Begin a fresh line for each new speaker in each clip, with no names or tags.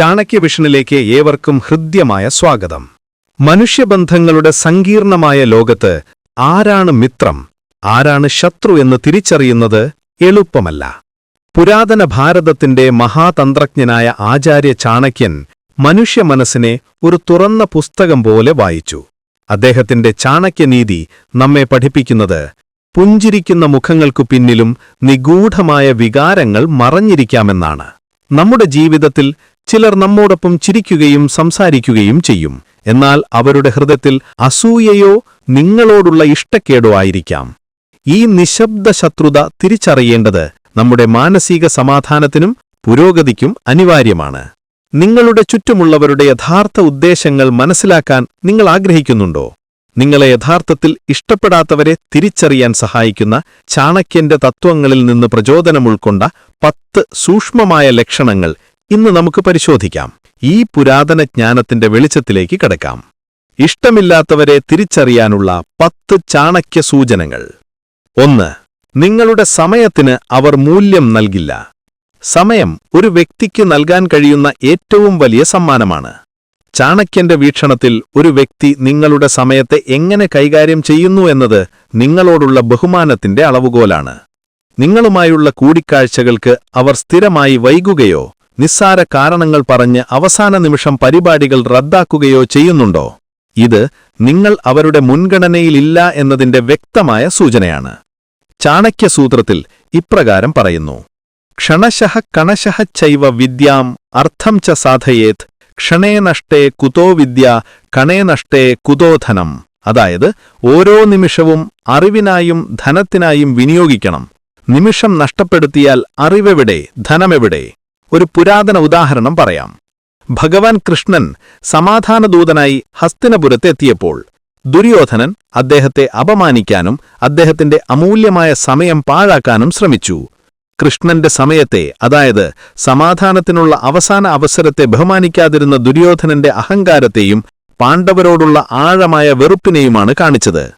ചാണക്യവിഷനിലേക്ക് ഏവർക്കും ഹൃദ്യമായ സ്വാഗതം. മനുഷ്യബന്ധങ്ങളുടെ സങ്കീർണമായ ലോകത്ത് ആരാണ് മിത്രം ആരാണ് ശത്രു എന്ന് തിരിച്ചറിയുന്നത് എളുപ്പമല്ല. പുരാതന ഭാരതത്തിന്റെ മഹാതന്ത്രജ്ഞനായ ആചാര്യ ചാണക്യൻ മനുഷ്യ മനസ്സിനെ ഒരു തുറന്ന പുസ്തകം പോലെ വായിച്ചു. അദ്ദേഹത്തിന്റെ ചാണക്യനീതി നമ്മെ പഠിപ്പിക്കുന്നത് പുഞ്ചിരിക്കുന്ന മുഖങ്ങൾക്കു പിന്നിലും നിഗൂഢമായ വികാരങ്ങൾ മറഞ്ഞിരിക്കാമെന്നാണ്. നമ്മുടെ ജീവിതത്തിൽ ചിലർ നമ്മോടൊപ്പം ചിരിക്കുകയും സംസാരിക്കുകയും ചെയ്യും. എന്നാൽ അവരുടെ ഹൃദയത്തിൽ അസൂയയോ നിങ്ങളോടുള്ള ഇഷ്ടക്കേടോ ആയിരിക്കാം. ഈ നിശബ്ദ ശത്രുത തിരിച്ചറിയേണ്ടത് നമ്മുടെ മാനസിക സമാധാനത്തിനും പുരോഗതിക്കും അനിവാര്യമാണ്. നിങ്ങളുടെ ചുറ്റുമുള്ളവരുടെ യഥാർത്ഥ ഉദ്ദേശങ്ങൾ മനസ്സിലാക്കാൻ നിങ്ങൾ ആഗ്രഹിക്കുന്നുണ്ടോ? നിങ്ങളെ യഥാർത്ഥത്തിൽ ഇഷ്ടപ്പെടാത്തവരെ തിരിച്ചറിയാൻ സഹായിക്കുന്ന ചാണക്യന്റെ തത്വങ്ങളിൽ നിന്ന് പ്രചോദനം ഉൾക്കൊണ്ട പത്ത് സൂക്ഷ്മമായ ലക്ഷണങ്ങൾ ഇന്ന് നമുക്ക് പരിശോധിക്കാം. ഈ പുരാതന ജ്ഞാനത്തിന്റെ വെളിച്ചത്തിലേക്ക് കടക്കാം. ഇഷ്ടമില്ലാത്തവരെ തിരിച്ചറിയാനുള്ള പത്ത് ചാണക്യ സൂചനകൾ. ഒന്ന് നിങ്ങളുടെ സമയത്തിന് അവർ മൂല്യം നൽകില്ല. സമയം ഒരു വ്യക്തിക്ക് നൽകാൻ കഴിയുന്ന ഏറ്റവും വലിയ സമ്മാനമാണ്. ചാണക്യന്റെ വീക്ഷണത്തിൽ ഒരു വ്യക്തി നിങ്ങളുടെ സമയത്തെ എങ്ങനെ കൈകാര്യം ചെയ്യുന്നു എന്നത് നിങ്ങളോടുള്ള ബഹുമാനത്തിന്റെ അളവുകോലാണ്. നിങ്ങളുമായുള്ള കൂടിക്കാഴ്ചകൾക്ക് അവർ സ്ഥിരമായി വൈകുകയോ നിസ്സാര കാരണങ്ങൾ പറഞ്ഞ് അവസാന നിമിഷം പരിപാടികൾ റദ്ദാക്കുകയോ ചെയ്യുന്നുണ്ടോ? ഇത് നിങ്ങൾ അവരുടെ മുൻഗണനയിലില്ല എന്നതിന്റെ വ്യക്തമായ സൂചനയാണ്. ചാണക്യസൂത്രത്തിൽ ഇപ്രകാരം പറയുന്നു. ക്ഷണശഃ കണശഃ ചൈവ വിദ്യാം അർത്ഥം ച സാധയേത് ക്ഷണേ നഷ്ടേ കുതോ വിദ്യ കണേ നഷ്ടേ കുതോധനം അതായത് ഓരോ നിമിഷവും അറിവിനായും ധനത്തിനായും വിനിയോഗിക്കണം. നിമിഷം നഷ്ടപ്പെടുത്തിയാൽ അറിവെവിടെ ധനമെവിടെ? ഒരു പുരാതന ഉദാഹരണം പറയാം. ഭഗവാൻ കൃഷ്ണൻ സമാധാനദൂതനായി ഹസ്തിനപുരത്തെത്തിയപ്പോൾ ദുര്യോധനൻ അദ്ദേഹത്തെ അപമാനിക്കാനും അദ്ദേഹത്തിന്റെ അമൂല്യമായ സമയം പാഴാക്കാനും ശ്രമിച്ചു. കൃഷ്ണന്റെ സമയത്തെ അതായത് സമാധാനത്തിനുള്ള അവസാന അവസരത്തെ ബഹുമാനിക്കാതിരുന്ന ദുര്യോധനന്റെ അഹങ്കാരത്തെയും പാണ്ഡവരോടുള്ള ആഴമായ വെറുപ്പിനെയുമാണ് കാണിച്ചത്.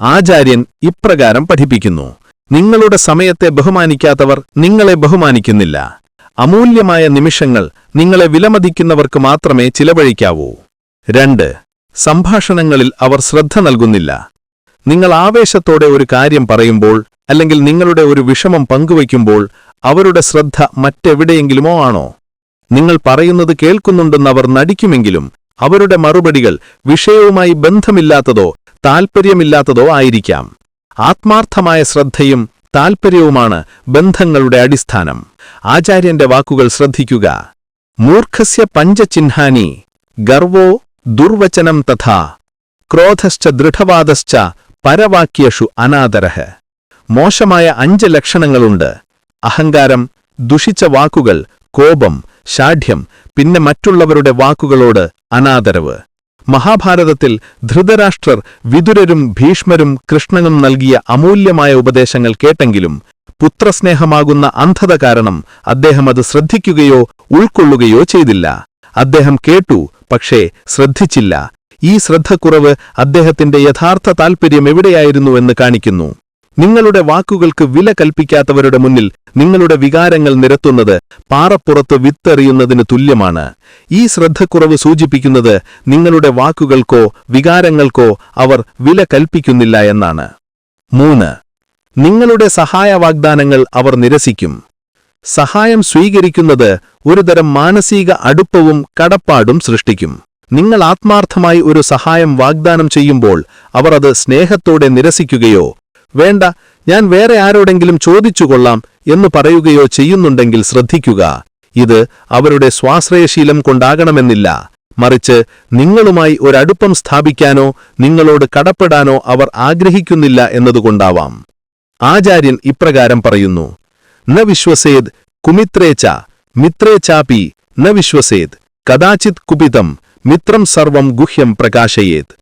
ആചാര്യൻ ഇപ്രകാരം പഠിപ്പിക്കുന്നു. നിങ്ങളുടെ സമയത്തെ ബഹുമാനിക്കാത്തവർ നിങ്ങളെ ബഹുമാനിക്കുന്നില്ല. അമൂല്യമായ നിമിഷങ്ങൾ നിങ്ങളെ വിലമതിക്കുന്നവർക്ക് മാത്രമേ ചിലവഴിക്കാവൂ. രണ്ട് സംഭാഷണങ്ങളിൽ അവർ ശ്രദ്ധ നൽകുന്നില്ല. നിങ്ങൾ ആവേശത്തോടെ ഒരു കാര്യം പറയുമ്പോൾ അല്ലെങ്കിൽ നിങ്ങളുടെ ഒരു വിഷമം പങ്കുവയ്ക്കുമ്പോൾ അവരുടെ ശ്രദ്ധ മറ്റെവിടെയെങ്കിലുമോ ആണോ? നിങ്ങൾ പറയുന്നത് കേൾക്കുന്നുണ്ടെന്നവർ നടിക്കുമെങ്കിലും അവരുടെ മറുപടികൾ വിഷയവുമായി ബന്ധമില്ലാത്തതോ താൽപ്പര്യമില്ലാത്തതോ ആയിരിക്കാം. ആത്മാർത്ഥമായ ശ്രദ്ധയും താൽപ്പര്യവുമാണ് ബന്ധങ്ങളുടെ അടിസ്ഥാനം. ആചാര്യന്റെ വാക്കുകൾ ശ്രദ്ധിക്കുക. മൂർഖസ്യ പഞ്ചചിഹ്നാനി ഗർവോ ദുർവചനം തഥാ ക്രോധശ്ച ദൃഢവാദശ്ച പരവാക്യേഷു അനാദരഹ മോശമായ അഞ്ച് ലക്ഷണങ്ങളുണ്ട്. അഹങ്കാരം ദുഷിച്ച വാക്കുകൾ കോപം ശാഠ്യം പിന്നെ മറ്റുള്ളവരുടെ വാക്കുകളോട് അനാദരവ്. മഹാഭാരതത്തിൽ ധൃതരാഷ്ട്രർ വിതുരരും ഭീഷ്മരും കൃഷ്ണനും നൽകിയ അമൂല്യമായ ഉപദേശങ്ങൾ കേട്ടെങ്കിലും പുത്രസ്നേഹമാകുന്ന അന്ധത കാരണം അദ്ദേഹം അത് ശ്രദ്ധിക്കുകയോ ഉൾക്കൊള്ളുകയോ ചെയ്തില്ല. അദ്ദേഹം കേട്ടു പക്ഷേ ശ്രദ്ധിച്ചില്ല. ഈ ശ്രദ്ധക്കുറവ് അദ്ദേഹത്തിന്റെ യഥാർത്ഥ താൽപ്പര്യം എവിടെയായിരുന്നുവെന്ന് കാണിക്കുന്നു. നിങ്ങളുടെ വാക്കുകൾക്ക് വില കൽപ്പിക്കാത്തവരുടെ മുന്നിൽ നിങ്ങളുടെ വികാരങ്ങൾ നിരത്തുന്നത് പാറപ്പുറത്ത് വിത്തെറിയുന്നതിന് തുല്യമാണ്. ഈ ശ്രദ്ധക്കുറവ് സൂചിപ്പിക്കുന്നത് നിങ്ങളുടെ വാക്കുകൾക്കോ വികാരങ്ങൾക്കോ അവർ വില കൽപ്പിക്കുന്നില്ല എന്നാണ്. മൂന്ന്. നിങ്ങളുടെ സഹായ വാഗ്ദാനങ്ങൾ അവർ നിരസിക്കും. സഹായം സ്വീകരിക്കുന്നത് ഒരുതരം മാനസിക അടുപ്പവും കടപ്പാടും സൃഷ്ടിക്കും. നിങ്ങൾ ആത്മാർത്ഥമായി ഒരു സഹായം വാഗ്ദാനം ചെയ്യുമ്പോൾ അവർ അത് സ്നേഹത്തോടെ നിരസിക്കുകയോ വേണ്ട ഞാൻ വേറെ ആരോടെങ്കിലും ചോദിച്ചുകൊള്ളാം എന്ന് പറയുകയോ ചെയ്യുന്നുണ്ടെങ്കിൽ ശ്രദ്ധിക്കുക. ഇത് അവരുടെ സ്വാശ്രയശീലം കൊണ്ടാകണമെന്നില്ല. മറിച്ച് നിങ്ങളുമായി ഒരടുപ്പം സ്ഥാപിക്കാനോ നിങ്ങളോട് കടപ്പെടാനോ അവർ ആഗ്രഹിക്കുന്നില്ല എന്നതുകൊണ്ടാവാം. ആചാര്യൻ ഇപ്രകാരം പറയുന്നു. ന വിശ്വസേത് കുമിത്രേച്ച മിത്രേച്ചാപി ന വിശ്വസേത് കദാചിത് കുപിതം മിത്രം സർവം ഗുഹ്യം പ്രകാശയേത്.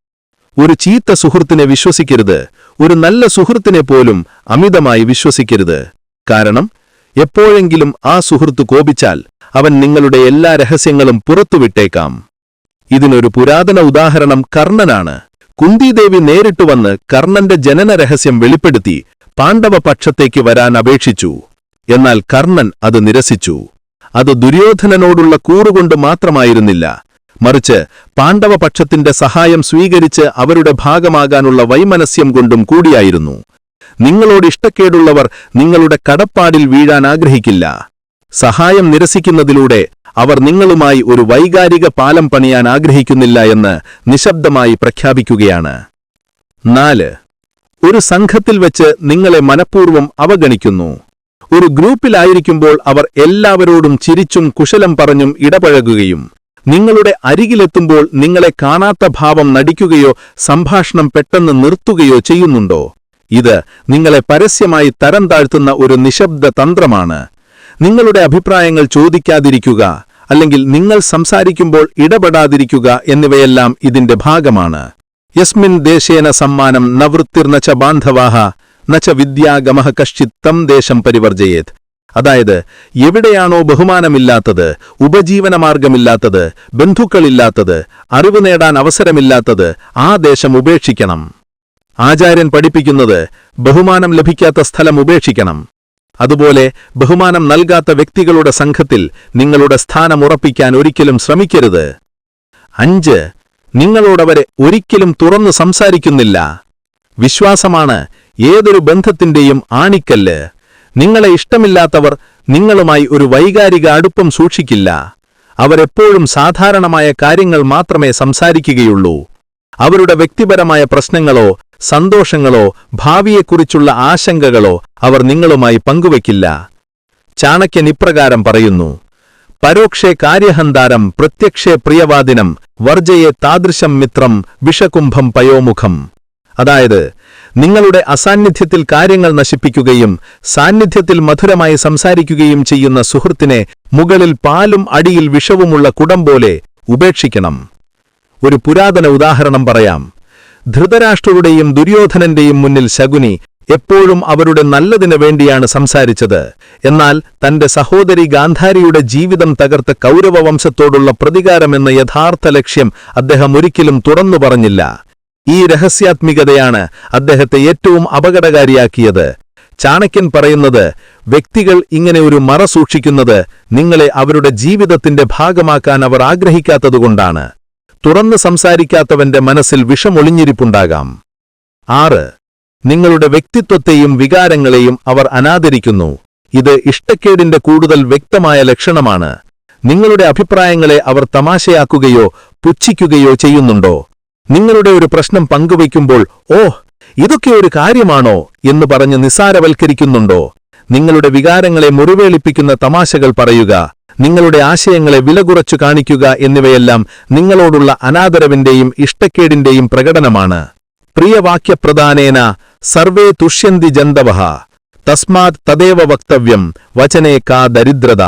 ഒരു ചീത്ത സുഹൃത്തിനെ വിശ്വസിക്കരുത് ഒരു നല്ല സുഹൃത്തിനെ പോലും അമിതമായി വിശ്വസിക്കരുത്. കാരണം എപ്പോഴെങ്കിലും ആ സുഹൃത്ത് കോപിച്ചാൽ അവൻ നിങ്ങളുടെ എല്ലാ രഹസ്യങ്ങളും പുറത്തുവിട്ടേക്കാം. ഇതിനൊരു പുരാതന ഉദാഹരണം കർണനാണ്. കുന്തിദേവി നേരിട്ടു വന്ന് കർണന്റെ ജനന രഹസ്യം വെളിപ്പെടുത്തി പാണ്ഡവ പക്ഷത്തേക്ക് വരാൻ അപേക്ഷിച്ചു. എന്നാൽ കർണൻ അത് നിരസിച്ചു.
അത് ദുര്യോധനനോടുള്ള കൂറുകൊണ്ട് മാത്രമായിരുന്നില്ല. മറിച്ച് പാണ്ഡവപക്ഷത്തിന്റെ സഹായം സ്വീകരിച്ച് അവരുടെ ഭാഗമാകാനുള്ള വൈമനസ്യം കൊണ്ടും കൂടിയായിരുന്നു. നിങ്ങളോട് ഇഷ്ടക്കേടുള്ളവർ നിങ്ങളുടെ കടപ്പാടിൽ വീഴാൻ ആഗ്രഹിക്കില്ല. സഹായം നിരസിക്കുന്നതിലൂടെ അവർ നിങ്ങളുമായി ഒരു വൈകാരിക പാലം പണിയാൻ ആഗ്രഹിക്കുന്നില്ല എന്ന് നിശബ്ദമായി പ്രഖ്യാപിക്കുകയാണ്. നാല് ഒരു സംഘത്തിൽ വെച്ച് നിങ്ങളെ മനഃപൂർവം അവഗണിക്കുന്നു. ഒരു ഗ്രൂപ്പിലായിരിക്കുമ്പോൾ അവർ എല്ലാവരോടും ചിരിച്ചും കുശലം പറഞ്ഞും ഇടപഴകുകയും നിങ്ങളുടെ അരികിലെത്തുമ്പോൾ നിങ്ങളെ കാണാത്ത ഭാവം നടിക്കുകയോ സംഭാഷണം പെട്ടെന്ന് നിർത്തുകയോ ചെയ്യുന്നുണ്ടോ? ഇത് നിങ്ങളെ പരസ്യമായി തരം താഴ്ത്തുന്ന ഒരു നിശബ്ദ തന്ത്രമാണ്. നിങ്ങളുടെ അഭിപ്രായങ്ങൾ ചോദിക്കാതിരിക്കുക അല്ലെങ്കിൽ നിങ്ങൾ സംസാരിക്കുമ്പോൾ ഇടപെടാതിരിക്കുക എന്നിവയെല്ലാം ഇതിന്റെ ഭാഗമാണ്. യസ്മിൻ ദേശേന സമ്മാനം നവൃത്തിർന ച ബാന്ധവാഹ നച്ച വിദ്യാഗമഃ കശ്ചിത്തം ദേശം പരിവർജയേത്. അതായത് എവിടെയാണോ ബഹുമാനമില്ലാത്തത് ഉപജീവനമാർഗമില്ലാത്തത് ബന്ധുക്കളില്ലാത്തത് അറിവ് നേടാൻ അവസരമില്ലാത്തത് ആ ദേശം ഉപേക്ഷിക്കണം. ആചാര്യൻ പഠിപ്പിക്കുന്നത് ബഹുമാനം ലഭിക്കാത്ത സ്ഥലം ഉപേക്ഷിക്കണം. അതുപോലെ ബഹുമാനം നൽകാത്ത വ്യക്തികളുടെ സംഘത്തിൽ നിങ്ങളുടെ സ്ഥാനം ഉറപ്പിക്കാൻ ഒരിക്കലും ശ്രമിക്കരുത്. അഞ്ച് നിങ്ങളോടവരെ ഒരിക്കലും തുറന്നു സംസാരിക്കുന്നില്ല. വിശ്വാസമാണ് ഏതൊരു ബന്ധത്തിന്റെയും ആണിക്കല്ല്. നിങ്ങളെ ഇഷ്ടമില്ലാത്തവർ നിങ്ങളുമായി ഒരു വൈകാരിക അടുപ്പം സൂക്ഷിക്കില്ല. അവരെപ്പോഴും സാധാരണമായ കാര്യങ്ങൾ മാത്രമേ സംസാരിക്കുകയുള്ളൂ. അവരുടെ വ്യക്തിപരമായ പ്രശ്നങ്ങളോ സന്തോഷങ്ങളോ ഭാവിയെക്കുറിച്ചുള്ള ആശങ്കകളോ അവർ നിങ്ങളുമായി പങ്കുവയ്ക്കില്ല ചാണക്യൻ ഇപ്രകാരം പറയുന്നു പരോക്ഷേ കാര്യഹന്താരം പ്രത്യക്ഷേ പ്രിയവാദിനം വർജയെ താദൃശം മിത്രം വിഷകുംഭം പയോമുഖം. അതായത് നിങ്ങളുടെ അസാന്നിധ്യത്തിൽ കാര്യങ്ങൾ നശിപ്പിക്കുകയും സാന്നിധ്യത്തിൽ മധുരമായി സംസാരിക്കുകയും ചെയ്യുന്ന സുഹൃത്തിനെ മുകളിൽ പാലും അടിയിൽ വിഷവുമുള്ള കുടം പോലെ ഉപേക്ഷിക്കണം. ഒരു പുരാതന ഉദാഹരണം പറയാം. ധൃതരാഷ്ട്രരുടെയും ദുര്യോധനന്റെയും മുന്നിൽ ശകുനി എപ്പോഴും അവരുടെ നല്ലതിനു വേണ്ടിയാണ് സംസാരിച്ചത്. എന്നാൽ തന്റെ സഹോദരി ഗാന്ധാരിയുടെ ജീവിതം തകർത്ത കൗരവവംശത്തോടുള്ള പ്രതികാരമെന്ന യഥാർത്ഥ ലക്ഷ്യം അദ്ദേഹം ഒരിക്കലും തുറന്നു പറഞ്ഞില്ല. ഈ രഹസ്യാത്മികതയാണ് അദ്ദേഹത്തെ ഏറ്റവും അപകടകാരിയാക്കിയത്. ചാണക്യൻ പറയുന്നത് വ്യക്തികൾ ഇങ്ങനെ ഒരു മറ സൂക്ഷിക്കുന്നത് നിങ്ങളെ അവരുടെ ജീവിതത്തിന്റെ ഭാഗമാക്കാൻ അവർ ആഗ്രഹിക്കാത്തതുകൊണ്ടാണ്. തുറന്ന് സംസാരിക്കാത്തവന്റെ മനസ്സിൽ വിഷമൊളിഞ്ഞിരിപ്പുണ്ടാകാം. ആറ്. നിങ്ങളുടെ വ്യക്തിത്വത്തെയും വികാരങ്ങളെയും അവർ അനാദരിക്കുന്നു. ഇത് ഇഷ്ടക്കേടിന്റെ കൂടുതൽ വ്യക്തമായ ലക്ഷണമാണ്. നിങ്ങളുടെ അഭിപ്രായങ്ങളെ അവർ തമാശയാക്കുകയോ പുച്ഛിക്കുകയോ ചെയ്യുന്നുണ്ടോ? നിങ്ങളുടെ ഒരു പ്രശ്നം പങ്കുവയ്ക്കുമ്പോൾ ഓ ഇതൊക്കെ ഒരു കാര്യമാണോ? എന്ന് പറഞ്ഞ് നിസാരവൽക്കരിക്കുന്നുണ്ടോ നിങ്ങളുടെ വികാരങ്ങളെ മുറിവേളിപ്പിക്കുന്ന തമാശകൾ പറയുക നിങ്ങളുടെ ആശയങ്ങളെ വില കുറച്ചു കാണിക്കുക എന്നിവയെല്ലാം നിങ്ങളോടുള്ള അനാദരവിന്റെയും ഇഷ്ടക്കേടിന്റെയും പ്രകടനമാണ്. പ്രിയവാക്യപ്രധാനേന സർവേ തുഷ്യന്തി ജന്തവഹ തസ്മാത് തദേവ വക്തവ്യം വചനേക്കാ ദരിദ്രത.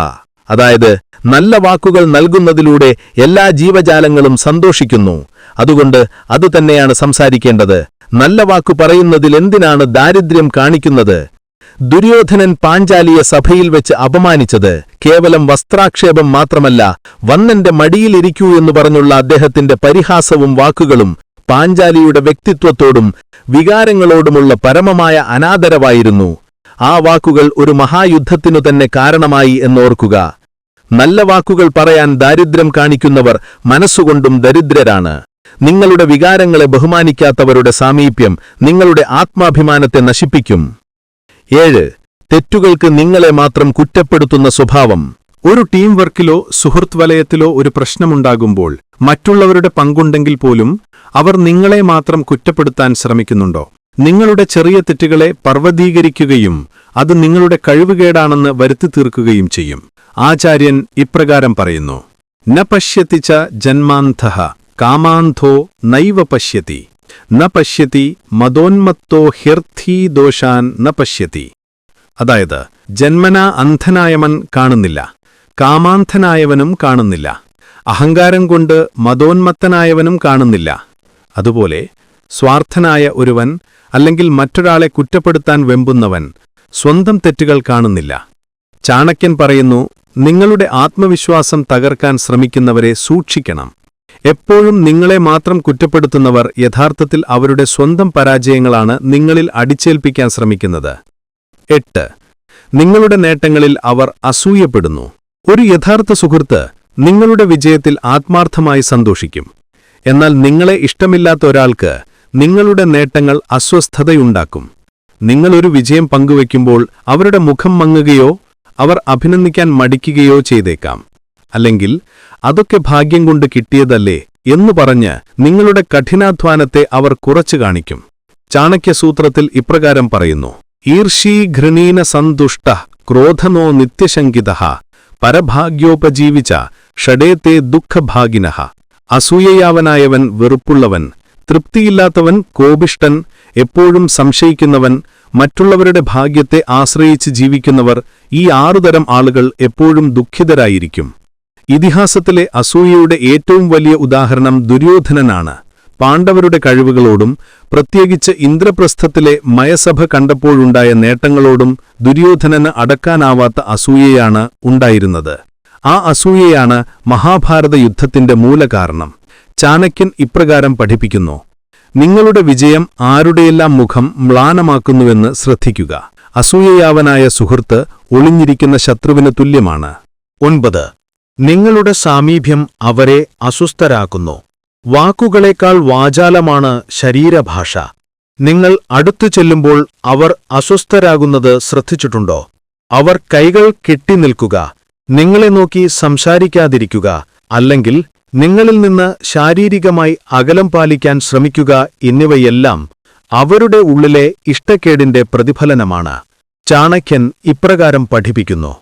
അതായത് നല്ല വാക്കുകൾ നൽകുന്നതിലൂടെ എല്ലാ ജീവജാലങ്ങളും സന്തോഷിക്കുന്നു. അതുകൊണ്ട് അതുതന്നെയാണ് സംസാരിക്കേണ്ടത്. നല്ല വാക്കു പറയുന്നതിൽ എന്തിനാണ് ദാരിദ്ര്യം കാണിക്കുന്നത്? ദുര്യോധനൻ പാഞ്ചാലിയെ സഭയിൽ വെച്ച് അപമാനിച്ചത്. കേവലം വസ്ത്രാക്ഷേപം മാത്രമല്ല വന്നെന്റെ മടിയിലിരിക്കൂ എന്ന് പറഞ്ഞുള്ള അദ്ദേഹത്തിന്റെ പരിഹാസവും വാക്കുകളും പാഞ്ചാലിയുടെ വ്യക്തിത്വത്തോടും വികാരങ്ങളോടുമുള്ള പരമമായ അനാദരവായിരുന്നു. ആ വാക്കുകൾ ഒരു മഹായുദ്ധത്തിനു തന്നെ കാരണമായി എന്നോർക്കുക. നല്ല വാക്കുകൾ പറയാൻ ദാരിദ്ര്യം കാണിക്കുന്നവർ മനസ്സുകൊണ്ടും ദരിദ്രരാണ്. നിങ്ങളുടെ വികാരങ്ങളെ ബഹുമാനിക്കാത്തവരുടെ സാമീപ്യം നിങ്ങളുടെ ആത്മാഭിമാനത്തെ നശിപ്പിക്കും. ഏഴ് തെറ്റുകൾക്ക് നിങ്ങളെ മാത്രം കുറ്റപ്പെടുത്തുന്ന സ്വഭാവം. ഒരു ടീം വർക്കിലോ സുഹൃത്ത് വലയത്തിലോ ഒരു പ്രശ്നമുണ്ടാകുമ്പോൾ മറ്റുള്ളവരുടെ പങ്കുണ്ടെങ്കിൽ പോലും അവർ നിങ്ങളെ മാത്രം കുറ്റപ്പെടുത്താൻ ശ്രമിക്കുന്നുണ്ടോ? നിങ്ങളുടെ ചെറിയ തെറ്റുകളെ പർവതീകരിക്കുകയും അത് നിങ്ങളുടെ കഴിവുകേടാണെന്ന് വരുത്തി തീർക്കുകയും ചെയ്യും. ആചാര്യൻ ഇപ്രകാരം പറയുന്നു. ന ച ജന്മാന്ധ കാമാന്ധോ നൈവ പശ്യത്തി ന പശ്യത്തി മതോന്മത്തോ ഹ്യർത്ഥീ ദോഷാൻ ന പശ്യത്തി അതായത് ജന്മന അന്ധനായവൻ കാണുന്നില്ല. കാമാന്ധനായവനും കാണുന്നില്ല. അഹങ്കാരം കൊണ്ട് മതോന്മത്തനായവനും കാണുന്നില്ല. അതുപോലെ സ്വാർത്ഥനായ ഒരുവൻ അല്ലെങ്കിൽ മറ്റൊരാളെ കുറ്റപ്പെടുത്താൻ വെമ്പുന്നവൻ സ്വന്തം തെറ്റുകൾ കാണുന്നില്ല. ചാണക്യൻ പറയുന്നു നിങ്ങളുടെ ആത്മവിശ്വാസം തകർക്കാൻ ശ്രമിക്കുന്നവരെ സൂക്ഷിക്കണം. എപ്പോഴും നിങ്ങളെ മാത്രം കുറ്റപ്പെടുത്തുന്നവർ യഥാർത്ഥത്തിൽ അവരുടെ സ്വന്തം പരാജയങ്ങളാണ് നിങ്ങളിൽ അടിച്ചേൽപ്പിക്കാൻ ശ്രമിക്കുന്നത്. എട്ട്. നിങ്ങളുടെ നേട്ടങ്ങളിൽ അവർ അസൂയപ്പെടുന്നു.
ഒരു യഥാർത്ഥ സുഹൃത്ത് നിങ്ങളുടെ വിജയത്തിൽ ആത്മാർത്ഥമായി സന്തോഷിക്കും. എന്നാൽ നിങ്ങളെ ഇഷ്ടമില്ലാത്ത ഒരാൾക്ക് നിങ്ങളുടെ നേട്ടങ്ങൾ അസ്വസ്ഥതയുണ്ടാക്കും. നിങ്ങളൊരു വിജയം പങ്കുവയ്ക്കുമ്പോൾ അവരുടെ മുഖം മങ്ങുകയോ അവർ അഭിനന്ദിക്കാൻ മടിക്കുകയോ ചെയ്തേക്കാം. അല്ലെങ്കിൽ അതൊക്കെ ഭാഗ്യം കൊണ്ട് കിട്ടിയതല്ലേ എന്നു പറഞ്ഞ് നിങ്ങളുടെ കഠിനാധ്വാനത്തെ അവർ കുറച്ചു കാണിക്കും. ചാണക്യസൂത്രത്തിൽ ഇപ്രകാരം പറയുന്നു ഈർഷീ ഘൃണീന സന്തുഷ്ട ക്രോധനോ നിത്യശങ്കിത പരഭാഗ്യോപജീവിച്ച ഷഡേത്തെ ദുഃഖഭാഗിനഃ അസൂയയാവനായവൻ വെറുപ്പുള്ളവൻ തൃപ്തിയില്ലാത്തവൻ കോപിഷ്ടൻ എപ്പോഴും സംശയിക്കുന്നവൻ മറ്റുള്ളവരുടെ ഭാഗ്യത്തെ ആശ്രയിച്ച് ജീവിക്കുന്നവർ ഈ ആറുതരം ആളുകൾ എപ്പോഴും ദുഃഖിതരായിരിക്കും. ഇതിഹാസത്തിലെ അസൂയയുടെ ഏറ്റവും വലിയ ഉദാഹരണം ദുര്യോധനനാണ്. പാണ്ഡവരുടെ കഴിവുകളോടും പ്രത്യേകിച്ച് ഇന്ദ്രപ്രസ്ഥത്തിലെ മയസഭ കണ്ടപ്പോഴുണ്ടായ നേട്ടങ്ങളോടും ദുര്യോധനന് അടക്കാനാവാത്ത അസൂയയാണ് ഉണ്ടായിരുന്നത്. ആ അസൂയയാണ് മഹാഭാരത യുദ്ധത്തിന്റെ മൂലകാരണം. ചാണക്യൻ ഇപ്രകാരം പഠിപ്പിക്കുന്നു. നിങ്ങളുടെ വിജയം ആരുടെയെല്ലാം മുഖം മ്ലാനമാക്കുന്നുവെന്ന് ശ്രദ്ധിക്കുക. അസൂയയാവനായ സുഹൃത്ത് ഒളിഞ്ഞിരിക്കുന്ന ശത്രുവിന് തുല്യമാണ്. ഒൻപത്. നിങ്ങളുടെ സാമീപ്യം അവരെ അസ്വസ്ഥരാക്കുന്നു. വാക്കുകളേക്കാൾ വാചാലമാണ് ശരീരഭാഷ. നിങ്ങൾ അടുത്തു ചെല്ലുമ്പോൾ അവർ അസ്വസ്ഥരാകുന്നത് ശ്രദ്ധിച്ചിട്ടുണ്ടോ? അവർ കൈകൾ കെട്ടിനിൽക്കുക നിങ്ങളെ നോക്കി സംസാരിക്കാതിരിക്കുക. അല്ലെങ്കിൽ നിങ്ങളിൽ നിന്ന് ശാരീരികമായി അകലം പാലിക്കാൻ ശ്രമിക്കുക എന്നിവയെല്ലാം അവരുടെ ഉള്ളിലെ ഇഷ്ടക്കേടിന്റെ പ്രതിഫലനമാണ്. ചാണക്യൻ ഇപ്രകാരം പഠിപ്പിക്കുന്നു.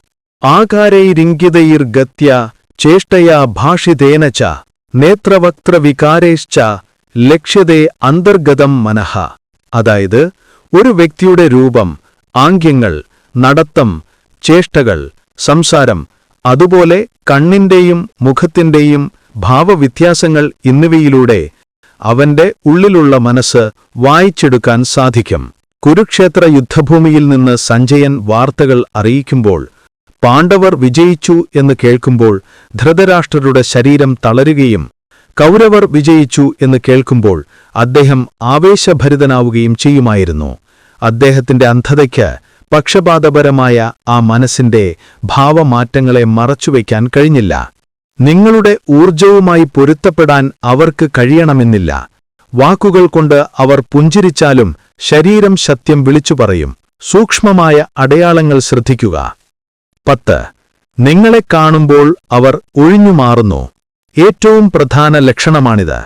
ആകാരൈരിംഗിതൈർ ഗത്യ ചേഷ്ടയാ ഭാഷിതേന ച നേത്രവക്ത്രവികാരേശ്ച ലക്ഷ്യതേ അന്തർഗതം മനഃ. അതായത് ഒരു വ്യക്തിയുടെ രൂപം ആംഗ്യങ്ങൾ നടത്തം ചേഷ്ടകൾ സംസാരം അതുപോലെ കണ്ണിന്റെയും മുഖത്തിന്റെയും ഭാവവ്യത്യാസങ്ങൾ എന്നിവയിലൂടെ അവന്റെ ഉള്ളിലുള്ള മനസ്സ് വായിച്ചെടുക്കാൻ സാധിക്കും. കുരുക്ഷേത്ര യുദ്ധഭൂമിയിൽ നിന്ന് സഞ്ജയൻ വാർത്തകൾ അറിയിക്കുമ്പോൾ പാണ്ഡവർ വിജയിച്ചു എന്ന് കേൾക്കുമ്പോൾ ധൃതരാഷ്ട്രരുടെ ശരീരം തളരുകയും കൗരവർ വിജയിച്ചു എന്ന് കേൾക്കുമ്പോൾ അദ്ദേഹം ആവേശഭരിതനാവുകയും ചെയ്യുമായിരുന്നു. അദ്ദേഹത്തിന്റെ അന്ധതയ്ക്ക് പക്ഷപാതപരമായ ആ മനസ്സിന്റെ ഭാവമാറ്റങ്ങളെ മറച്ചുവെക്കാൻ കഴിഞ്ഞില്ല. നിങ്ങളുടെ ഊർജവുമായി പൊരുത്തപ്പെടാൻ അവർക്ക് കഴിയണമെന്നില്ല. വാക്കുകൾ കൊണ്ട് അവർ പുഞ്ചിരിച്ചാലും ശരീരം സത്യം വിളിച്ചു പറയും. സൂക്ഷ്മമായ അടയാളങ്ങൾ ശ്രദ്ധിക്കുക. പത്ത്. നിങ്ങളെ കാണുമ്പോൾ അവർ ഒഴിഞ്ഞുമാറുന്നു ഏറ്റവും പ്രധാന ലക്ഷണമാണിത്.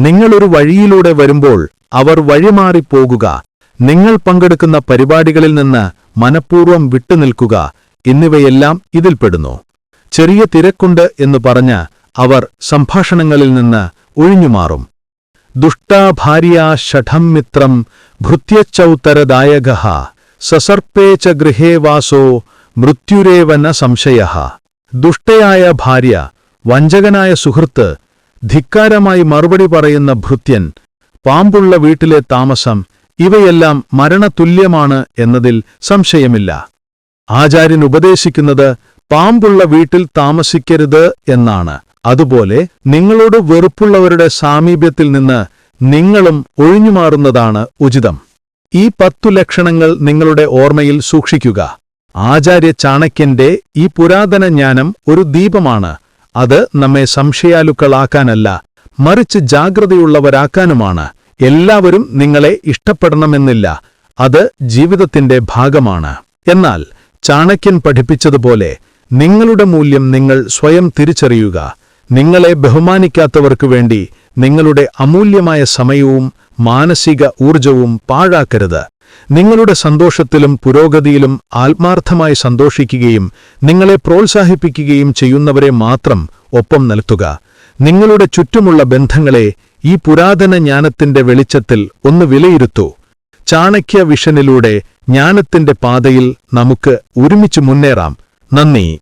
നിങ്ങളൊരു വഴിയിലൂടെ വരുമ്പോൾ അവർ വഴിമാറിപ്പോകുക നിങ്ങൾ പങ്കെടുക്കുന്ന പരിപാടികളിൽ നിന്ന് മനഃപൂർവം വിട്ടുനിൽക്കുക. എന്നിവയെല്ലാം ഇതിൽപ്പെടുന്നു. ചെറിയ തിരക്കുണ്ട് എന്നു പറഞ്ഞ് അവർ സംഭാഷണങ്ങളിൽ നിന്ന് ഒഴിഞ്ഞുമാറും. ദുഷ്ടാഭാര്യ ഷഠം മിത്രം ഭൃത്യച്ചൗത്തരദായക സസർപ്പേ ച ഗൃഹേ വാസോ മൃത്യുരേവന സംശയ. ദുഷ്ടയായ ഭാര്യ വഞ്ചകനായ സുഹൃത്ത് ധിക്കാരമായി മറുപടി പറയുന്ന ഭൃത്യൻ പാമ്പുള്ള വീട്ടിലെ താമസം ഇവയെല്ലാം മരണതുല്യമാണ് എന്നതിൽ സംശയമില്ല. ആചാര്യൻ ഉപദേശിക്കുന്നത് പാമ്പുള്ള വീട്ടിൽ താമസിക്കരുത് എന്നാണ്. അതുപോലെ നിങ്ങളോട് വെറുപ്പുള്ളവരുടെ സാമീപ്യത്തിൽ നിന്ന് നിങ്ങളും ഒഴിഞ്ഞുമാറുന്നതാണ് ഉചിതം. ഈ പത്തു ലക്ഷണങ്ങൾ നിങ്ങളുടെ ഓർമ്മയിൽ സൂക്ഷിക്കുക. ആചാര്യ ചാണക്യന്റെ ഈ പുരാതന ജ്ഞാനം ഒരു ദീപമാണ്. അത് നമ്മെ സംശയാലുക്കളാക്കാനല്ല മറിച്ച് ജാഗ്രതയുള്ളവരാക്കാനുമാണ്. എല്ലാവരും നിങ്ങളെ ഇഷ്ടപ്പെടണമെന്നില്ല. അത് ജീവിതത്തിന്റെ ഭാഗമാണ്. എന്നാൽ ചാണക്യൻ പഠിപ്പിച്ചതുപോലെ നിങ്ങളുടെ മൂല്യം നിങ്ങൾ സ്വയം തിരിച്ചറിയുക. നിങ്ങളെ ബഹുമാനിക്കാത്തവർക്കു വേണ്ടി നിങ്ങളുടെ അമൂല്യമായ സമയവും മാനസിക ഊർജവും പാഴാക്കരുത്. നിങ്ങളുടെ സന്തോഷത്തിലും പുരോഗതിയിലും ആത്മാർത്ഥമായി സന്തോഷിക്കുകയും നിങ്ങളെ പ്രോത്സാഹിപ്പിക്കുകയും ചെയ്യുന്നവരെ മാത്രം ഒപ്പം നൽകുക നിങ്ങളുടെ ചുറ്റുമുള്ള ബന്ധങ്ങളെ ഈ പുരാതന ജ്ഞാനത്തിന്റെ വെളിച്ചത്തിൽ ഒന്ന് വിലയിരുത്തൂ. ചാണക്യ വിഷനിലൂടെ ജ്ഞാനത്തിന്റെ പാതയിൽ നമുക്ക് ഒരുമിച്ച് മുന്നേറാം. 那你